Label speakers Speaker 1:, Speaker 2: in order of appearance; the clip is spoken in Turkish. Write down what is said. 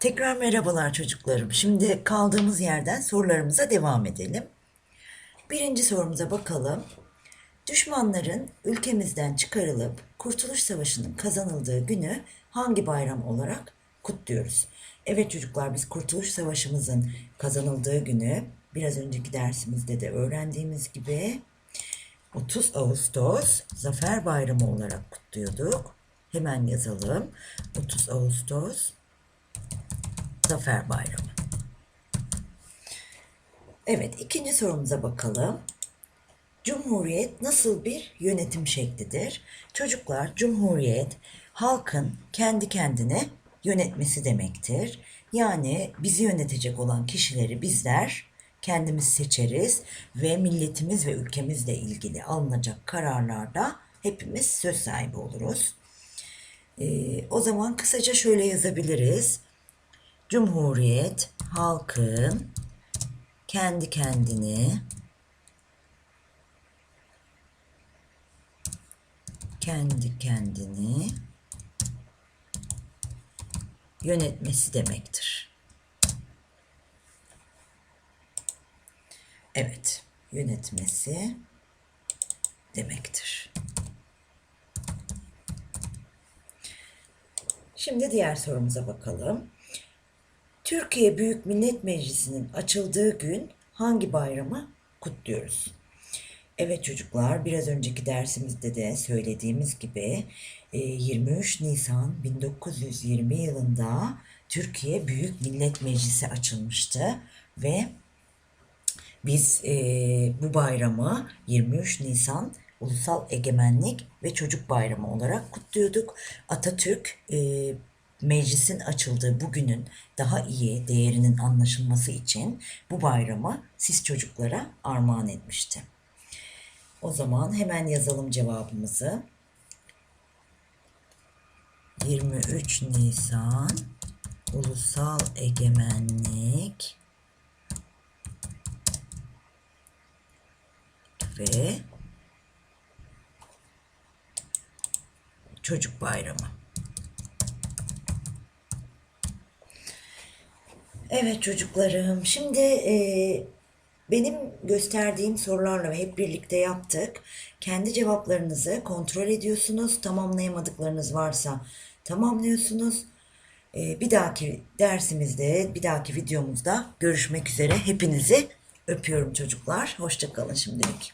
Speaker 1: Tekrar merhabalar çocuklarım. Şimdi kaldığımız yerden sorularımıza devam edelim. Birinci sorumuza bakalım. Düşmanların ülkemizden çıkarılıp Kurtuluş Savaşı'nın kazanıldığı günü hangi bayram olarak kutluyoruz? Evet çocuklar biz Kurtuluş Savaşı'mızın kazanıldığı günü biraz önceki dersimizde de öğrendiğimiz gibi 30 Ağustos Zafer Bayramı olarak kutluyorduk. Hemen yazalım. 30 Ağustos Zafer Bayramı. Evet, ikinci sorumuza bakalım. Cumhuriyet nasıl bir yönetim şeklidir? Çocuklar, Cumhuriyet halkın kendi kendine yönetmesi demektir. Yani bizi yönetecek olan kişileri bizler kendimiz seçeriz ve milletimiz ve ülkemizle ilgili alınacak kararlarda hepimiz söz sahibi oluruz. Ee, o zaman kısaca şöyle yazabiliriz. Cumhuriyet halkın kendi kendini kendi kendini yönetmesi demektir. Evet, yönetmesi demektir. Şimdi diğer sorumuza bakalım. Türkiye Büyük Millet Meclisi'nin açıldığı gün hangi bayramı kutluyoruz? Evet çocuklar, biraz önceki dersimizde de söylediğimiz gibi e, 23 Nisan 1920 yılında Türkiye Büyük Millet Meclisi açılmıştı ve biz e, bu bayramı 23 Nisan Ulusal Egemenlik ve Çocuk Bayramı olarak kutluyorduk. Atatürk e, meclisin açıldığı bugünün daha iyi değerinin anlaşılması için bu bayramı siz çocuklara armağan etmişti. O zaman hemen yazalım cevabımızı. 23 Nisan Ulusal Egemenlik ve Çocuk Bayramı. Evet çocuklarım, şimdi e, benim gösterdiğim sorularla hep birlikte yaptık. Kendi cevaplarınızı kontrol ediyorsunuz. Tamamlayamadıklarınız varsa tamamlıyorsunuz. E, bir dahaki dersimizde, bir dahaki videomuzda görüşmek üzere. Hepinizi öpüyorum çocuklar. Hoşçakalın şimdilik.